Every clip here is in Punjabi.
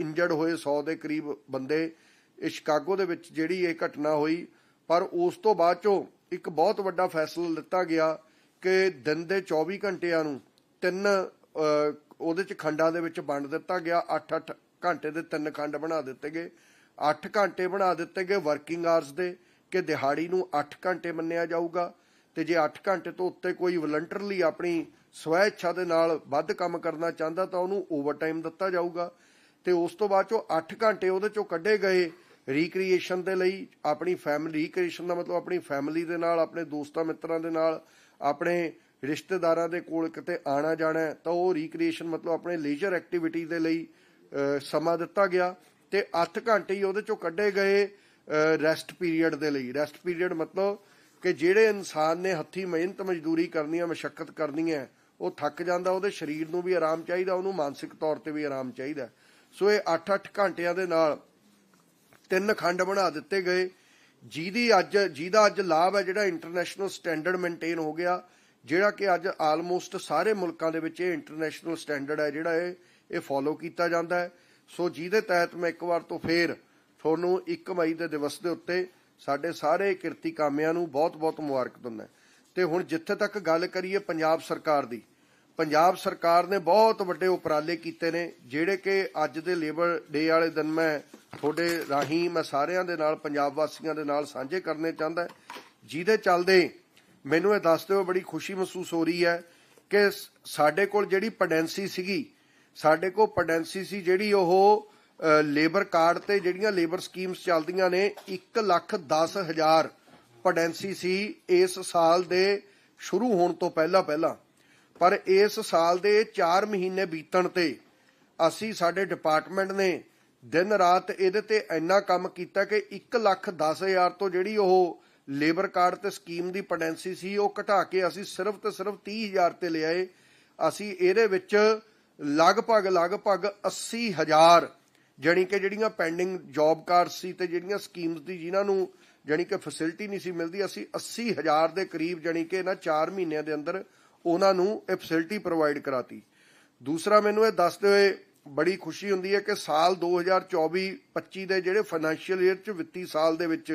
ਇੰਜਰਡ ਹੋਏ 100 ਦੇ ਕਰੀਬ ਬੰਦੇ ਇਹ ਸ਼ਿਕਾਗੋ ਦੇ ਵਿੱਚ ਜਿਹੜੀ ਇਹ ਘਟਨਾ ਹੋਈ। ਪਰ ਉਸ ਤੋਂ ਬਾਅਦ ਚੋਂ ਇੱਕ ਬਹੁਤ ਵੱਡਾ ਫੈਸਲਾ ਲਿੱਤਾ ਗਿਆ ਕਿ ਦਿਨ ਦੇ 24 ਘੰਟਿਆਂ ਨੂੰ ਤਿੰਨ ਉਹਦੇ ਚ ਖੰਡਾਂ ਦੇ ਵਿੱਚ ਵੰਡ ਦਿੱਤਾ ਗਿਆ। 8-8 ਘੰਟੇ ਦੇ ਤਿੰਨ ਖੰਡ ਬਣਾ ਦਿੱਤੇ ਗਏ। 8 ਘੰਟੇ ਬਣਾ ਦਿੱਤੇ ਗਏ ਵਰਕਿੰਗ ਆਵਰਸ ਦੇ ਕਿ ਦਿਹਾੜੀ ਨੂੰ 8 ਘੰਟੇ ਮੰਨਿਆ ਜਾਊਗਾ। ਤੇ ਜੇ 8 ਘੰਟੇ ਤੋਂ ਉੱਤੇ ਕੋਈ ਵਲੰਟਰਲੀ ਆਪਣੀ ਸਵੈ ਇੱਛਾ ਦੇ ਨਾਲ ਵੱਧ ਕੰਮ ਕਰਨਾ ਚਾਹੁੰਦਾ ਤਾਂ ਉਹਨੂੰ ਓਵਰਟਾਈਮ ਦਿੱਤਾ ਜਾਊਗਾ। ਤੇ ਉਸ ਤੋਂ ਬਾਅਦ ਚੋਂ 8 ਘੰਟੇ ਉਹਦੇ ਚੋਂ ਕੱਢੇ ਗਏ ਰੀਕ੍ਰੀਏਸ਼ਨ ਦੇ ਲਈ, ਆਪਣੀ ਫੈਮਿਲੀ ਰੀਕ੍ਰੀਏਸ਼ਨ ਦਾ ਮਤਲਬ ਆਪਣੀ ਫੈਮਿਲੀ ਦੇ ਨਾਲ, ਆਪਣੇ ਦੋਸਤਾਂ ਮਿੱਤਰਾਂ ਦੇ ਨਾਲ, ਆਪਣੇ ਰਿਸ਼ਤੇਦਾਰਾਂ ਦੇ ਕੋਲ ਕਿਤੇ ਆਣਾ ਜਾਣਾ ਤਾਂ ਉਹ ਰੀਕ੍ਰੀਏਸ਼ਨ ਮਤਲਬ ਆਪਣੇ ਲੇਜ਼ਰ ਐਕਟੀਵਿਟੀ ਦੇ ਲਈ ਸਮਾਂ ਦਿੱਤਾ ਗਿਆ ਤੇ 8 ਘੰਟੇ ਹੀ ਉਹਦੇ ਚੋਂ ਕੱਢੇ ਗਏ ਰੈਸਟ ਪੀਰੀਅਡ ਦੇ ਲਈ। ਰੈਸਟ ਪੀਰੀਅਡ ਮਤਲਬ ਕਿ ਜਿਹੜੇ ਇਨਸਾਨ ਨੇ ਹੱਥੀ ਮਿਹਨਤ ਮਜ਼ਦੂਰੀ ਕਰਨੀ ਹੈ, ਮਸ਼ੱਕਤ ਕਰਨੀ ਹੈ, ਉਹ ਥੱਕ ਜਾਂਦਾ, ਉਹਦੇ ਸਰੀਰ ਨੂੰ ਵੀ ਆਰਾਮ ਚਾਹੀਦਾ, ਉਹਨੂੰ ਮਾਨਸਿਕ ਤੌਰ ਤੇ ਵੀ ਆਰਾਮ ਚਾਹੀਦਾ ਸੋ ਇਹ 8-8 ਘੰਟਿਆਂ ਦੇ ਨਾਲ ਤਿੰਨ ਖੰਡ ਬਣਾ ਦਿੱਤੇ ਗਏ। ਜਿਹਦੀ ਅੱਜ, ਜਿਹਦਾ ਅੱਜ ਲਾਭ ਹੈ ਜਿਹੜਾ ਇੰਟਰਨੈਸ਼ਨਲ ਸਟੈਂਡਰਡ ਮੇਨਟੇਨ ਹੋ ਗਿਆ, ਜਿਹੜਾ ਕਿ ਅੱਜ ਆਲਮੋਸਟ ਸਾਰੇ ਮੁਲਕਾਂ ਦੇ ਵਿੱਚ ਇਹ ਇੰਟਰਨੈਸ਼ਨਲ ਸਟੈਂਡਰਡ ਹੈ ਜਿਹੜਾ ਇਹ ਇਹ ਫੋਲੋ ਕੀਤਾ ਜਾਂਦਾ ਹੈ। ਸੋ ਜਿਹਦੇ ਤਹਿਤ ਮੈਂ ਇੱਕ ਵਾਰ ਤੋਂ ਫੇਰ ਤੁਹਾਨੂੰ 1 ਮਈ ਦੇ ਦਿਵਸ ਦੇ ਉੱਤੇ ਸਾਡੇ ਸਾਰੇ ਕਿਰਤੀ ਕਾਮਿਆਂ ਨੂੰ ਬਹੁਤ-ਬਹੁਤ ਮੁਬਾਰਕ ਦਿੰਦਾ ਤੇ ਹੁਣ ਜਿੱਥੇ ਤੱਕ ਗੱਲ ਕਰੀਏ ਪੰਜਾਬ ਸਰਕਾਰ ਦੀ ਪੰਜਾਬ ਸਰਕਾਰ ਨੇ ਬਹੁਤ ਵੱਡੇ ਉਪਰਾਲੇ ਕੀਤੇ ਨੇ, ਜਿਹੜੇ ਕਿ ਅੱਜ ਦੇ ਲੇਬਰ ਡੇ ਵਾਲੇ ਦਿਨ ਮੈਂ ਤੁਹਾਡੇ ਰਾਹੀਂ, ਮੈਂ ਸਾਰਿਆਂ ਦੇ ਨਾਲ, ਪੰਜਾਬ ਵਾਸੀਆਂ ਦੇ ਨਾਲ ਸਾਂਝੇ ਕਰਨੇ ਚਾਹੁੰਦਾ ਜਿਹਦੇ ਚੱਲਦੇ ਮੈਨੂੰ ਇਹ ਦੱਸਦੇ ਹੋ ਬੜੀ ਖੁਸ਼ੀ ਮਹਿਸੂਸ ਹੋ ਰਹੀ ਹੈ ਕਿ ਸਾਡੇ ਕੋਲ ਜਿਹੜੀ ਪੈਡੈਂਸੀ ਸੀਗੀ, ਸਾਡੇ ਕੋਲ ਪੈਡੈਂਸੀ ਸੀ ਜਿਹੜੀ ਉਹ ਲੇਬਰ ਕਾਰਡ ਤੇ ਜਿਹੜੀਆਂ ਲੇਬਰ ਸਕੀਮਸ ਚੱਲਦੀਆਂ ਨੇ 1 ਲੱਖ 10 ਹਜ਼ਾਰ ਪੈਡੈਂਸੀ ਸੀ ਇਸ ਸਾਲ ਦੇ ਸ਼ੁਰੂ ਹੋਣ ਤੋਂ ਪਹਿਲਾਂ ਪਹਿਲਾਂ ਪਰ ਇਸ ਸਾਲ ਦੇ 4 ਮਹੀਨੇ ਬੀਤਣ ਤੇ ਅਸੀਂ ਸਾਡੇ ਡਿਪਾਰਟਮੈਂਟ ਨੇ ਦਿਨ ਰਾਤ ਇਹਦੇ ਤੇ ਇੰਨਾ ਕੰਮ ਕੀਤਾ ਕਿ 1 ਲੱਖ 10 ਹਜ਼ਾਰ ਤੋਂ ਜਿਹੜੀ ਉਹ ਲੇਬਰ ਕਾਰਡ ਤੇ ਸਕੀਮ ਦੀ ਪੈਡੈਂਸੀ ਸੀ, ਉਹ ਘਟਾ ਕੇ ਅਸੀਂ ਸਿਰਫ ਤੇ ਸਿਰਫ 30 ਹਜ਼ਾਰ ਤੇ ਲਿਆਏ। ਅਸੀਂ ਇਹਦੇ ਵਿੱਚ ਲਗਭਗ ਲਗਭਗ 80 ਹਜ਼ਾਰ ਜਾਣੀ ਕਿ ਜਿਹੜੀਆਂ ਪੈਂਡਿੰਗ ਜੌਬ ਕਾਰਡ ਸੀ ਤੇ ਜਿਹੜੀਆਂ ਸਕੀਮਸ ਦੀ ਜਿਨ੍ਹਾਂ ਨੂੰ ਜਾਣੀ ਕਿ ਫੈਸਿਲਿਟੀ ਨਹੀਂ ਸੀ ਮਿਲਦੀ, ਅਸੀਂ 80 ਹਜ਼ਾਰ ਦੇ ਕਰੀਬ ਜਾਣੀ ਕਿ ਇਹਨਾਂ 4 ਮਹੀਨਿਆਂ ਦੇ ਅੰਦਰ ਉਹਨਾਂ ਨੂੰ ਇਹ ਫੈਸਿਲਿਟੀ ਪ੍ਰੋਵਾਈਡ ਕਰਾਤੀ। ਦੂਸਰਾ ਮੈਨੂੰ ਇਹ ਦੱਸਦੇ ਹੋਏ ਬੜੀ ਖੁਸ਼ੀ ਹੁੰਦੀ ਹੈ ਕਿ ਸਾਲ 2024-25 ਦੇ ਜਿਹੜੇ ਫਾਈਨੈਂਸ਼ੀਅਲ ਈਅਰ ਚ ਵਿੱਤੀ ਸਾਲ ਦੇ ਵਿੱਚ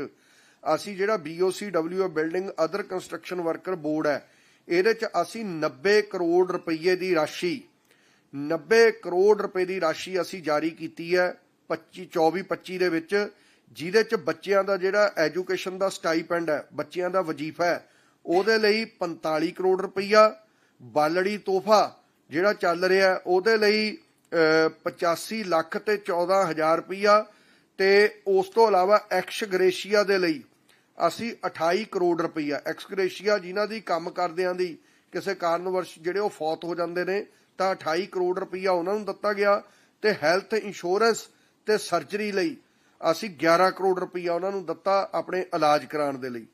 ਅਸੀਂ ਜਿਹੜਾ BOCW building other construction worker board ਹੈ, ਇਹਦੇ ਚ ਅਸੀਂ 90 ਕਰੋੜ ਰੁਪਏ ਦੀ ਰਾਸ਼ੀ 90 ਕਰੋੜ ਰੁਪਏ ਦੀ ਰਾਸ਼ੀ ਅਸੀਂ ਜਾਰੀ ਕੀਤੀ ਹੈ 25 24 25 ਦੇ ਵਿੱਚ, ਜਿਹਦੇ ਚ ਬੱਚਿਆਂ ਦਾ ਜਿਹੜਾ ਐਜੂਕੇਸ਼ਨ ਦਾ ਸਟਾਈਪੈਂਡ ਹੈ, ਬੱਚਿਆਂ ਦਾ ਵਜ਼ੀਫਾ ਹੈ ਉਹਦੇ ਲਈ 45 ਕਰੋੜ ਰੁਪਈਆ ਬਾਲੜੀ ਤੋਹਫਾ ਜਿਹੜਾ ਚੱਲ ਰਿਹਾ ਉਹਦੇ ਲਈ ਅਹ, 85 ਲੱਖ ਤੇ 14000 ਰੁਪਈਆ ਤੇ ਉਸ ਤੋਂ ਇਲਾਵਾ ਐਕਸ ਗ੍ਰੇਸ਼ੀਆ ਦੇ ਲਈ ਅਸੀਂ 28 ਕਰੋੜ ਰੁਪਈਆ ਐਕਸ ਗ੍ਰੇਸ਼ੀਆ ਜਿਨ੍ਹਾਂ ਦੀ ਕੰਮ ਕਰਦਿਆਂ ਦੀ ਕਿਸੇ ਕਾਰਨ ਵਰਸ਼ ਜਿਹੜੇ ਉਹ ਫੌਤ ਹੋ ਜਾਂਦੇ ਨੇ ਤਾਂ 28 ਕਰੋੜ ਰੁਪਈਆ ਉਹਨਾਂ ਨੂੰ ਦਿੱਤਾ ਗਿਆ ਤੇ ਹੈਲਥ ਇੰਸ਼ੋਰੈਂਸ ਤੇ ਸਰਜਰੀ ਲਈ ਅਸੀਂ 11 ਕਰੋੜ ਰੁਪਈਆ ਉਹਨਾਂ ਨੂੰ ਦਿੱਤਾ ਆਪਣੇ ਇਲਾਜ ਕਰਾਉਣ ਦੇ ਲਈ।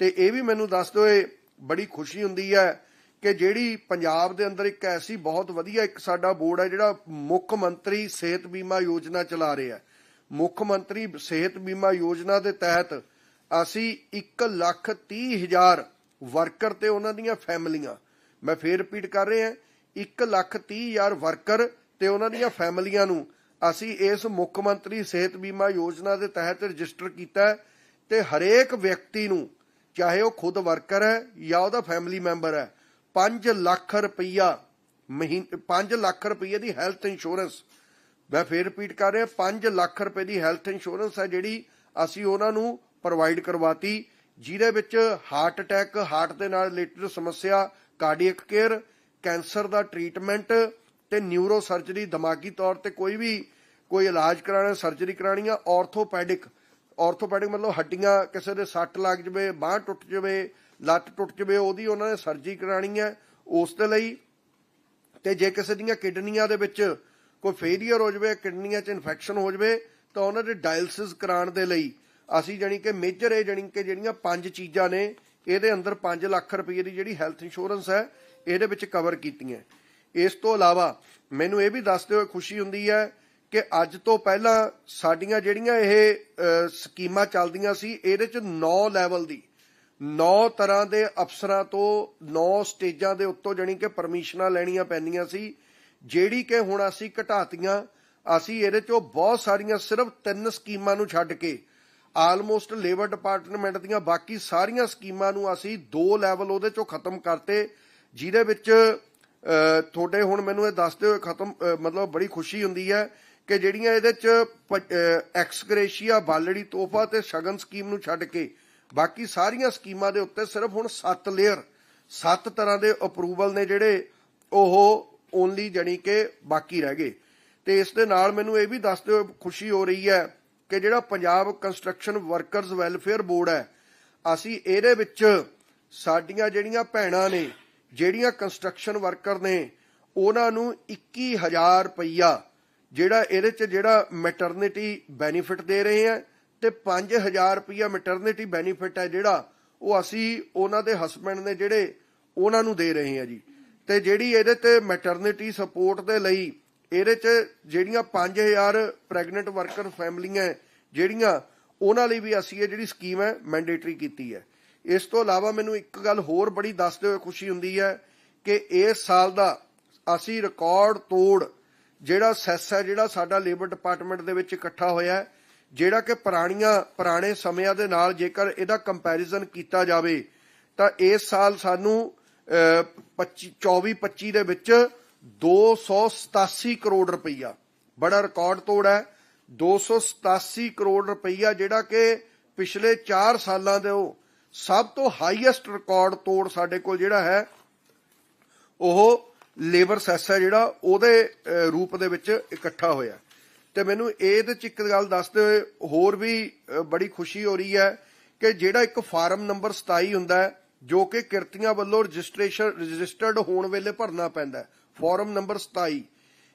ਤੇ ਇਹ ਵੀ ਮੈਨੂੰ ਦੱਸ ਦਿਓ, ਇਹ ਬੜੀ ਖੁਸ਼ੀ ਹੁੰਦੀ ਹੈ ਕਿ ਜਿਹੜੀ ਪੰਜਾਬ ਦੇ ਅੰਦਰ ਇੱਕ ਐਸੀ ਬਹੁਤ ਵਧੀਆ ਇੱਕ ਸਾਡਾ ਬੋਰਡ ਹੈ ਜਿਹੜਾ ਮੁੱਖ ਮੰਤਰੀ ਸਿਹਤ ਬੀਮਾ ਯੋਜਨਾ ਚਲਾ ਰਿਹਾ ਹੈ। ਮੁੱਖ ਮੰਤਰੀ ਸਿਹਤ ਬੀਮਾ ਯੋਜਨਾ ਦੇ ਤਹਿਤ ਅਸੀਂ 1 ਲੱਖ 30 ਹਜ਼ਾਰ ਵਰਕਰ ਤੇ ਉਹਨਾਂ ਦੀਆਂ ਫੈਮਲੀਆਂ, ਮੈਂ ਫੇਰ ਰਿਪੀਟ ਕਰ ਰਿਹਾ 1 ਲੱਖ 30 ਹਜ਼ਾਰ ਵਰਕਰ ਤੇ ਉਹਨਾਂ ਦੀਆਂ ਫੈਮਲੀਆਂ ਨੂੰ ਅਸੀਂ ਇਸ ਮੁੱਖ ਮੰਤਰੀ ਸਿਹਤ ਬੀਮਾ ਯੋਜਨਾ ਦੇ ਤਹਿਤ ਰਜਿਸਟਰ ਕੀਤਾ ਹੈ ਤੇ ਹਰੇਕ ਵਿਅਕਤੀ ਨੂੰ ਚਾਹੇ ਉਹ ਖੁਦ ਵਰਕਰ ਹੈ ਜਾਂ ਉਹਦਾ ਫੈਮਿਲੀ ਮੈਂਬਰ ਹੈ 5 ਲੱਖ ਰੁਪਈਆ ਮਹੀਨੇ 5 ਲੱਖ ਰੁਪਈਏ ਦੀ ਹੈਲਥ ਇੰਸ਼ੋਰੈਂਸ ਮੈਂ ਫੇਰ ਰਿਪੀਟ ਕਰ ਰਿਹਾ 5 ਲੱਖ ਰੁਪਏ ਦੀ ਹੈਲਥ ਇੰਸ਼ੋਰੈਂਸ ਹੈ ਜਿਹੜੀ ਅਸੀਂ ਉਹਨਾਂ ਨੂੰ ਪ੍ਰੋਵਾਈਡ ਕਰਵਾਤੀ, ਜਿਹਦੇ ਵਿੱਚ ਹਾਰਟ ਅਟੈਕ ਹਾਰਟ ਦੇ ਨਾਲ ਰਿਲੇਟਡ ਸਮੱਸਿਆ ਕਾਰਡੀਅਕ ਕੇਅਰ ਕੈਂਸਰ ਦਾ ਟ੍ਰੀਟਮੈਂਟ ਤੇ ਨਿਊਰੋ ਸਰਜਰੀ ਦਿਮਾਗੀ ਤੌਰ ਤੇ ਕੋਈ ਵੀ, ਕੋਈ ਇਲਾਜ ਕਰਾਉਣਾ ਸਰਜਰੀ ਕਰਾਣੀ ਆ ਆਰਥੋਪੈਡਿਕ ਆਰਥੋਪੈਡਿਕ ਮਤਲਬ ਹੱਡੀਆਂ ਕਿਸੇ ਦੇ ਸੱਟ ਲੱਗ ਜਵੇ, ਬਾਹ ਟੁੱਟ ਜਵੇ, ਲੱਤ ਟੁੱਟ ਜਵੇ, ਉਹਦੀ ਉਹਨਾਂ ਨੇ ਸਰਜਰੀ ਕਰਾਣੀ ਹੈ ਉਸ ਦੇ ਲਈ। ਤੇ ਜੇ ਕਿਸੇ ਦੀਆਂ ਕਿਡਨੀਆਂ ਦੇ ਵਿੱਚ ਕੋਈ ਫੇਲਿਅਰ ਹੋ ਜਵੇ, ਕਿਡਨੀਆਂ 'ਚ ਇਨਫੈਕਸ਼ਨ ਹੋ ਜਵੇ, ਤਾਂ ਉਹਨਾਂ ਦੇ ਡਾਇਲਸਿਸ ਕਰਾਉਣ ਦੇ ਲਈ ਅਸੀਂ ਜਾਣੀ ਕਿ ਮੇਜਰ ਇਹ ਜਾਣੀ ਕਿ ਜਿਹੜੀਆਂ ਪੰਜ ਚੀਜ਼ਾਂ ਨੇ, ਇਹਦੇ ਅੰਦਰ 5 ਲੱਖ ਰੁਪਏ ਦੀ ਜਿਹੜੀ ਹੈਲਥ ਇੰਸ਼ੋਰੈਂਸ ਹੈ, ਇਹਦੇ ਵਿੱਚ ਕਵਰ ਕੀਤੀਆਂ। ਇਸ ਤੋਂ ਇਲਾਵਾ ਮੈਨੂੰ ਇਹ ਵੀ ਦੱਸਦੇ ਹੋਏ ਖੁਸ਼ੀ ਹੁੰਦੀ ਹੈ ਕਿ ਅੱਜ ਤੋਂ ਪਹਿਲਾਂ ਸਾਡੀਆਂ ਜਿਹੜੀਆਂ ਇਹ ਸਕੀਮਾਂ ਚੱਲਦੀਆਂ ਸੀ, ਇਹਦੇ 'ਚ 9 ਲੈਵਲ ਦੀ 9 ਤਰ੍ਹਾਂ ਦੇ ਅਫਸਰਾਂ ਤੋਂ 9 ਸਟੇਜਾਂ ਦੇ ਉੱਤੋਂ ਜਾਣੀ ਕਿ ਪਰਮਿਸ਼ਨਾਂ ਲੈਣੀਆਂ ਪੈਂਦੀਆਂ ਸੀ, ਜਿਹੜੀ ਕਿ ਹੁਣ ਅਸੀਂ ਘਟਾਤੀਆਂ, ਅਸੀਂ ਇਹਦੇ ਚੋਂ ਬਹੁਤ ਸਾਰੀਆਂ ਸਿਰਫ ਤਿੰਨ ਸਕੀਮਾਂ ਨੂੰ ਛੱਡ ਕੇ ਆਲਮੋਸਟ ਲੇਬਰ ਡਿਪਾਰਟਮੈਂਟ ਦੀਆਂ ਬਾਕੀ ਸਾਰੀਆਂ ਸਕੀਮਾਂ ਨੂੰ ਅਸੀਂ ਦੋ ਲੈਵਲ ਉਹਦੇ ਚੋਂ ਖਤਮ ਕਰਤੇ, ਜਿਹਦੇ ਵਿੱਚ ਤੁਹਾਡੇ ਹੁਣ ਮੈਨੂੰ ਇਹ ਦੱਸਦੇ ਹੋਏ ਖਤਮ ਮਤਲਬ ਬੜੀ ਖੁਸ਼ੀ ਹੁੰਦੀ ਹੈ ਕਿ ਜਿਹੜੀਆਂ ਇਹਦੇ ਚ ਐਕਸਗ੍ਰੇਸ਼ੀਆ, ਬਾਲੜੀ, ਤੋਹਫਾ ਤੇ ਸ਼ਗਨ ਸਕੀਮ ਨੂੰ ਛੱਡ ਕੇ ਬਾਕੀ ਸਾਰੀਆਂ ਸਕੀਮਾਂ ਦੇ ਉੱਤੇ ਸਿਰਫ ਹੁਣ 7 ਲੇਅਰ 7 ਤਰ੍ਹਾਂ ਦੇ ਅਪਰੂਵਲ ਨੇ ਜਿਹੜੇ ਉਹ ਓਨਲੀ ਜਣੀ ਕਿ ਬਾਕੀ ਰਹਿ ਗਏ। ਤੇ ਇਸ ਦੇ ਨਾਲ ਮੈਨੂੰ ਇਹ ਵੀ ਦੱਸਦੇ ਹੋਏ ਖੁਸ਼ੀ ਹੋ ਰਹੀ ਹੈ ਕਿ ਜਿਹੜਾ Punjab construction workers welfare board ਹੈ, ਅਸੀਂ ਇਹਦੇ ਵਿੱਚ ਸਾਡੀਆਂ ਜਿਹੜੀਆਂ ਭੈਣਾਂ ਨੇ, ਜਿਹੜੀਆਂ ਕੰਸਟਰਕਸ਼ਨ ਵਰਕਰ ਨੇ, ਉਹਨਾਂ ਨੂੰ 21000 ਰੁਪਈਆ ਜਿਹੜਾ ਇਹਦੇ ਚ ਜਿਹੜਾ ਮੈਟਰਨਿਟੀ ਬੈਨੀਫਿਟ ਦੇ ਰਹੇ ਆ ਤੇ 5000 ਰੁਪਈਆ ਮੈਟਰਨਿਟੀ ਬੈਨੀਫਿਟ ਹੈ ਜਿਹੜਾ ਉਹ ਅਸੀਂ ਉਹਨਾਂ ਦੇ ਹਸਬੰਡ ਨੇ ਜਿਹੜੇ ਉਹਨਾਂ ਨੂੰ ਦੇ ਰਹੇ ਆ ਜੀ। ਤੇ ਜਿਹੜੀ ਇਹਦੇ ਤੇ ਮੈਟਰਨਿਟੀ ਸਪੋਰਟ ਦੇ ਲਈ ਇਹਦੇ ਚ ਜਿਹੜੀਆਂ 5000 ਪ੍ਰੈਗਨੈਂਟ ਵਰਕਰ ਫੈਮਲੀਆਂ ਜਿਹੜੀਆਂ ਉਹਨਾਂ ਲਈ ਵੀ ਅਸੀਂ ਇਹ ਜਿਹੜੀ ਸਕੀਮ ਹੈ ਮੈਂਡੇਟਰੀ ਕੀਤੀ ਹੈ ਇਸ ਤੋਂ ਇਲਾਵਾ ਮੈਨੂੰ ਇੱਕ ਗੱਲ ਹੋਰ ਬੜੀ ਦੱਸਦੇ ਹੋਏ ਖੁਸ਼ੀ ਹੁੰਦੀ ਹੈ ਕਿ ਇਸ ਸਾਲ ਦਾ ਅਸੀਂ ਰਿਕਾਰਡ ਤੋੜ ਜਿਹੜਾ ਸੈਸ ਹੈ, ਜਿਹੜਾ ਸਾਡਾ ਲੇਬਰ ਡਿਪਾਰਟਮੈਂਟ ਦੇ ਵਿੱਚ ਇਕੱਠਾ ਹੋਇਆ ਜਿਹੜਾ ਕਿ ਪੁਰਾਣੀਆਂ, ਪੁਰਾਣੇ ਸਮਿਆਂ ਦੇ ਨਾਲ ਜੇਕਰ ਇਹਦਾ ਕੰਪੈਰੀਜ਼ਨ ਕੀਤਾ ਜਾਵੇ, ਤਾਂ ਇਸ ਸਾਲ ਸਾਨੂੰ 25 24 25 ਦੇ ਵਿੱਚ 287 ਕਰੋੜ ਰੁਪਈਆ, ਬੜਾ ਰਿਕਾਰਡ ਤੋੜ ਹੈ 287 ਕਰੋੜ ਰੁਪਈਆ ਜਿਹੜਾ ਕਿ ਪਿਛਲੇ 4 ਸਾਲਾਂ ਦੇ ਉਹ ਸਭ ਤੋਂ ਹਾਈਐਸਟ ਰਿਕਾਰਡ ਤੋੜ ਸਾਡੇ ਕੋਲ ਜਿਹੜਾ ਹੈ, ਉਹ ਲੇਬਰ ਸੈਸ ਹੈ ਜਿਹੜਾ, ਉਹਦੇ ਰੂਪ ਦੇ ਵਿੱਚ ਇਕੱਠਾ ਹੋਇਆ ਤੇ ਮੈਨੂੰ ਇਹਦੇ ਚ ਇੱਕ ਗੱਲ ਦੱਸਦੇ ਹੋਏ ਹੋਰ ਵੀ ਬੜੀ ਖੁਸ਼ੀ ਹੋ ਰਹੀ ਹੈ ਕਿ ਜਿਹੜਾ ਇੱਕ ਫਾਰਮ ਨੰਬਰ 27 ਹੁੰਦਾ ਹੈ, ਜੋ ਕਿ ਕਿਰਤੀਆਂ ਵੱਲੋਂ ਰਜਿਸਟ੍ਰੇਸ਼ਨ, ਰਜਿਸਟਰਡ ਹੋਣ ਵੇਲੇ ਭਰਨਾ ਪੈਂਦਾ ਹੈ, ਫਾਰਮ ਨੰਬਰ 27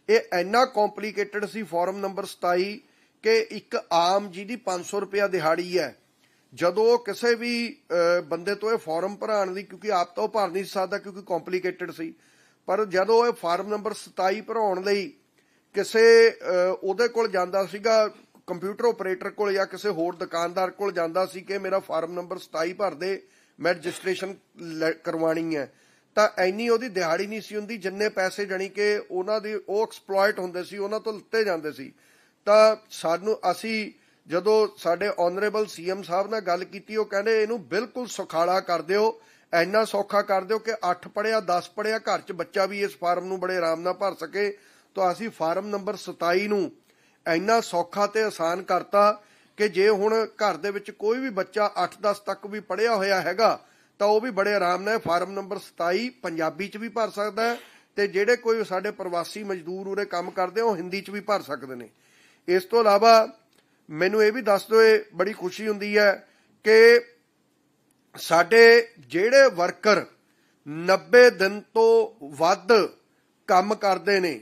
ਇਹ ਇੰਨਾ ਕੰਪਲਿਕੇਟਡ ਸੀ ਫਾਰਮ ਨੰਬਰ 27 ਕਿ ਇੱਕ ਆਮ ਜੀ ਜਿਹਦੀ 500 ਰੁਪਿਆ ਦਿਹਾੜੀ ਹੈ। ਜਦੋਂ ਕਿਸੇ ਵੀ ਬੰਦੇ ਤੋਂ ਇਹ ਫਾਰਮ ਭਰਾਉਣ ਦੀ ਕਿਉਂਕਿ ਆਪ ਤਾਂ ਉਹ ਭਰ ਨਹੀਂ ਸਕਦਾ, ਕਿਉਂਕਿ ਕੰਪਲਿਕੇਟਡ ਸੀ। ਪਰ ਜਦੋਂ ਇਹ ਫਾਰਮ ਨੰਬਰ 27 ਭਰਾਉਣ ਲਈ ਕਿਸੇ ਉਹਦੇ ਕੋਲ ਜਾਂਦਾ ਸੀਗਾ, ਕੰਪਿਊਟਰ ਆਪਰੇਟਰ ਕੋਲ ਜਾਂ ਕਿਸੇ ਹੋਰ ਦੁਕਾਨਦਾਰ ਕੋਲ ਜਾਂਦਾ ਸੀ ਕਿ ਮੇਰਾ ਫਾਰਮ ਨੰਬਰ 27 ਭਰ ਦੇ, ਮੈਂ ਰਜਿਸਟ੍ਰੇਸ਼ਨ ਲੈ- ਕਰਵਾਣੀ ਹੈ, ਤਾਂ ਐਨੀ ਉਹਦੀ ਦਿਹਾੜੀ ਨਹੀਂ ਸੀ ਹੁੰਦੀ, ਜਿੰਨੇ ਪੈਸੇ ਜਣੀ ਕਿ ਉਹਨਾਂ ਦੀ ਉਹ ਐਕਸਪਲੋਇਟ ਹੁੰਦੇ ਸੀ, ਉਹਨਾਂ ਤੋਂ ਲਿੱਤੇ ਜਾਂਦੇ ਸੀ। ਤਾਂ ਸਾਨੂੰ, ਅਸੀਂ ਜਦੋਂ ਸਾਡੇ ਆਨਰੇਬਲ ਸੀਐਮ ਸਾਹਿਬ ਨਾਲ ਗੱਲ ਕੀਤੀ, ਉਹ ਕਹਿੰਦੇ, ਇਹਨੂੰ ਬਿਲਕੁਲ ਸੁਖਾਲਾ ਕਰ ਦਿਓ ਇੰਨਾ ਸੌਖਾ ਕਰ ਦਿਓ ਕਿ 8 ਪੜਿਆ 10 ਪੜਿਆ ਘਰ 'ਚ ਬੱਚਾ ਵੀ ਇਸ ਫਾਰਮ ਨੂੰ ਬੜੇ ਆਰਾਮ ਨਾਲ ਭਰ ਸਕੇ। ਤਾਂ ਅਸੀਂ ਫਾਰਮ ਨੰਬਰ 27 ਨੂੰ ਇੰਨਾ ਸੌਖਾ ਤੇ ਆਸਾਨ ਕਰਤਾ ਕਿ ਜੇ ਹੁਣ ਘਰ ਦੇ ਵਿੱਚ ਕੋਈ ਵੀ ਬੱਚਾ 8-10 ਤੱਕ ਵੀ ਪੜਿਆ ਹੋਇਆ ਹੈਗਾ, ਤਾਂ ਉਹ ਵੀ ਬੜੇ ਆਰਾਮ ਨਾਲ ਫਾਰਮ ਨੰਬਰ 27 ਪੰਜਾਬੀ 'ਚ ਵੀ ਭਰ ਸਕਦਾ ਹੈ ਤੇ ਜਿਹੜੇ ਕੋਈ ਸਾਡੇ ਪ੍ਰਵਾਸੀ ਮਜ਼ਦੂਰ ਉਰੇ ਕੰਮ ਕਰਦੇ ਉਹ ਹਿੰਦੀ 'ਚ ਵੀ ਭਰ ਸਕਦੇ ਨੇ। ਇਸ ਤੋਂ ਇਲਾਵਾ ਮੈਨੂੰ ਇਹ ਵੀ ਦੱਸ ਦਿਓ ਬੜੀ ਖੁਸ਼ੀ ਹੁੰਦੀ ਹੈ ਕਿ ਸਾਡੇ ਜਿਹੜੇ ਵਰਕਰ 90 ਦਿਨ ਤੋਂ ਵੱਧ ਕੰਮ ਕਰਦੇ ਨੇ,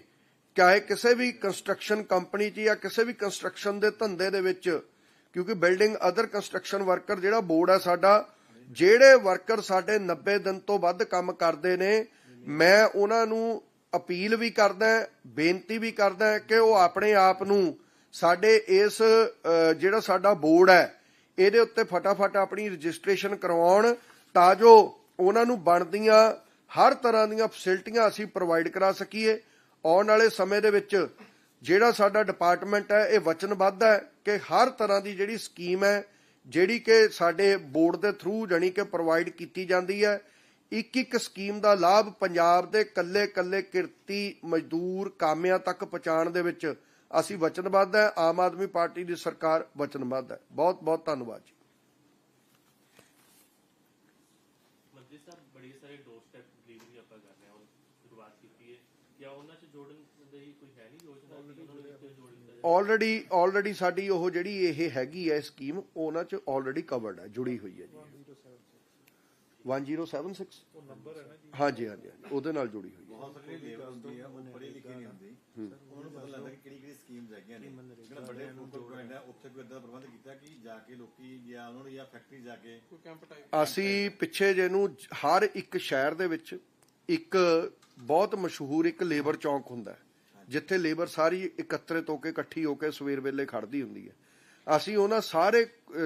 ਚਾਹੇ ਕਿਸੇ ਵੀ ਕੰਸਟਰਕਸ਼ਨ ਕੰਪਨੀ 'ਚ ਜਾਂ ਕਿਸੇ ਵੀ ਕੰਸਟਰਕਸ਼ਨ ਦੇ ਧੰਦੇ ਦੇ ਵਿੱਚ, ਕਿਉਂਕਿ ਬਿਲਡਿੰਗ ਅਦਰ ਕੰਸਟਰਕਸ਼ਨ ਵਰਕਰ ਜਿਹੜਾ ਬੋਰਡ ਹੈ ਸਾਡਾ, ਜਿਹੜੇ ਵਰਕਰ ਸਾਡੇ 90 ਦਿਨ ਤੋਂ ਵੱਧ ਕੰਮ ਕਰਦੇ ਨੇ, ਮੈਂ ਉਹਨਾਂ ਨੂੰ ਅਪੀਲ ਵੀ ਕਰਦਾ, ਬੇਨਤੀ ਵੀ ਕਰਦਾ ਕਿ ਉਹ ਆਪਣੇ ਆਪ ਨੂੰ ਸਾਡੇ ਇਸ ਜਿਹੜਾ ਸਾਡਾ ਬੋਰਡ ਹੈ ਇਹਦੇ ਉੱਤੇ ਫਟਾਫਟ ਆਪਣੀ ਰਜਿਸਟ੍ਰੇਸ਼ਨ ਕਰਵਾਉਣ ਤਾਂ ਜੋ ਉਹਨਾਂ ਨੂੰ ਬਣਦੀਆਂ ਹਰ ਤਰ੍ਹਾਂ ਦੀਆਂ ਫੈਸਿਲਿਟੀਆਂ ਅਸੀਂ ਪ੍ਰੋਵਾਈਡ ਕਰਾ ਸਕੀਏ। ਆਉਣ ਵਾਲੇ ਸਮੇਂ ਦੇ ਵਿੱਚ ਜਿਹੜਾ ਸਾਡਾ ਡਿਪਾਰਟਮੈਂਟ ਹੈ, ਇਹ ਵਚਨਬੱਧ ਹੈ ਕਿ ਹਰ ਤਰ੍ਹਾਂ ਦੀ ਜਿਹੜੀ ਸਕੀਮ ਹੈ, ਜਿਹੜੀ ਕਿ ਸਾਡੇ ਬੋਰਡ ਦੇ ਥਰੂ ਜਾਣੀ ਕਿ ਪ੍ਰੋਵਾਈਡ ਕੀਤੀ ਜਾਂਦੀ ਹੈ ਇੱਕ ਇੱਕ ਸਕੀਮ ਦਾ ਲਾਭ ਪੰਜਾਬ ਦੇ ਕੱਲੇ ਕੱਲੇ ਕਿਰਤੀ ਮਜ਼ਦੂਰ ਕਾਮਿਆਂ ਤੱਕ ਪਹੁੰਚਾਉਣ ਦੇ ਵਿੱਚ ਅਸੀਂ ਵਚਨਬੱਧ ਹੈ ਆਮ ਆਦਮੀ ਪਾਰਟੀ ਦੀ ਸਰਕਾਰ ਵਚਨਬੱਧ ਹੈ। ਬਹੁਤ ਬਹੁਤ ਧੰਨਵਾਦ ਜੀ। ਮੰਤਰੀ ਸਾਹਿਬ ਬੜੀ ਸਾਰੇ ਡੋਰ ਸਟੈਪ ਡਿਲੀਵਰੀ ਆਪਾਂ ਕਰ ਰਹੇ ਹਾਂ ਹੁਣ ਸ਼ੁਰੂਆਤ ਕੀਤੀ ਹੈ। ਜਾਂ ਉਹਨਾਂ ਚ ਜੋੜਨ ਦੀ ਕੋਈ ਹੈ ਨਹੀਂ ਯੋਜਨਾ ਕਿ ਉਹਨਾਂ ਨੂੰ ਵਿੱਚ ਜੋੜ ਦਿੱਤਾ ਜਾਵੇ? ਆਲਰੇਡੀ ਆਲਰੇਡੀ ਸਾਡੀ ਉਹ ਜਿਹੜੀ ਇਹ ਹੈਗੀ ਹੈ ਸਕੀਮ ਉਹਨਾਂ ਚ ਆਲਰੇਡੀ ਕਵਰਡ ਹੈ ਜੁੜੀ ਹੋਈ ਹੈ ਜੀ। 1076 ਉਹ ਨੰਬਰ ਹੈ ਨਾ ਜੀ। ਹਾਂਜੀ ਹਾਂਜੀ ਹਾਂਜੀ, ਉਹਦੇ ਨਾਲ ਜੁੜੀ ਹੋਈ ਹੈ। ਬਹੁਤ ਸਾਰੀ ਲੇਬਰ ਹੁੰਦੀ ਆ ਉਹ ਪੜ੍ਹੀ ਲਿਖੀ ਨਹੀਂ ਹੁੰਦੀ। ਉਹਨਾਂ ਨੂੰ ਪਤਾ ਲੱਗਦਾ ਕਿ ਕਿਹੜੀ ਕਿਹੜੀ ਸਕੀਮਸ ਹੈਗੀਆਂ ਨੇ। ਜਿਹੜਾ ਵੱਡੇ ਪ੍ਰੋਜੈਕਟ ਹੈ ਉੱਥੇ ਕੋਈ ਇਦਾਂ ਪ੍ਰਬੰਧ ਕੀਤਾ ਕਿ ਜਾ ਕੇ ਲੋਕੀ ਜਾਂ ਉਹਨਾਂ ਨੂੰ ਜਾਂ ਫੈਕਟਰੀ ਜਾ ਕੇ ਅਸੀਂ ਪਿੱਛੇ ਜੇ ਨੂੰ ਹਰ ਇੱਕ ਸ਼ਹਿਰ ਦੇ ਵਿੱਚ ਇੱਕ ਬਹੁਤ ਮਸ਼ਹੂਰ ਇੱਕ ਲੇਬਰ ਚੌਂਕ ਹੁੰਦਾ ਹੈ ਜਿੱਥੇ ਲੇਬਰ ਸਾਰੀ ਇਕੱਤਰਿਤ ਹੋ ਕੇ ਇਕੱਠੀ ਹੋ ਕੇ ਸਵੇਰ ਵੇਲੇ ਖੜਦੀ ਹੁੰਦੀ ਹੈ। ਅਸੀਂ ਉਹਨਾਂ ਸਾਰੇ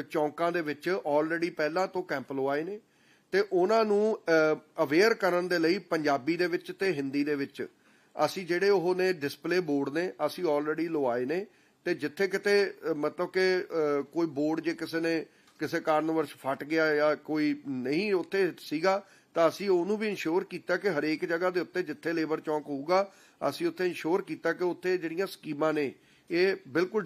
ਚੌਂਕਾਂ ਦੇ ਵਿੱਚ ਆਲਰੇਡੀ ਪਹਿਲਾਂ ਤੋਂ ਕੈਂਪ ਲਵਾਏ ਨੇ। ਤੇ ਉਹਨਾਂ ਨੂੰ ਅਵੇਅਰ ਕਰਨ ਦੇ ਲਈ ਪੰਜਾਬੀ ਦੇ ਵਿੱਚ ਤੇ ਹਿੰਦੀ ਦੇ ਵਿੱਚ। ਅਸੀਂ ਜਿਹੜੇ ਉਹ ਨੇ ਡਿਸਪਲੇ ਬੋਰਡ ਨੇ, ਅਸੀਂ ਆਲਰੇਡੀ ਲਵਾਏ ਨੇ ਤੇ ਜਿੱਥੇ ਕਿਤੇ ਮਤਲਬ ਕਿ ਕੋਈ ਬੋਰਡ ਜੇ ਕਿਸੇ ਨੇ ਕਿਸੇ ਕਾਰਨ ਵਰਸ਼ ਫਟ ਗਿਆ ਜਾਂ ਕੋਈ ਨਹੀਂ ਉੱਥੇ ਸੀਗਾ, ਤਾਂ ਅਸੀਂ ਉਹਨੂੰ ਵੀ ਇਨਸ਼ੋਰ ਕੀਤਾ ਕਿ ਹਰੇਕ ਜਗ੍ਹਾ ਦੇ ਉੱਤੇ ਜਿੱਥੇ ਲੇਬਰ ਚੌਂਕ ਹੋਊਗਾ, ਅਸੀਂ ਉੱਥੇ ਇੰਸ਼ੋਰ ਕੀਤਾ ਕਿ ਉੱਥੇ ਜਿਹੜੀਆਂ ਸਕੀਮਾਂ ਨੇ, ਇਹ ਬਿਲਕੁਲ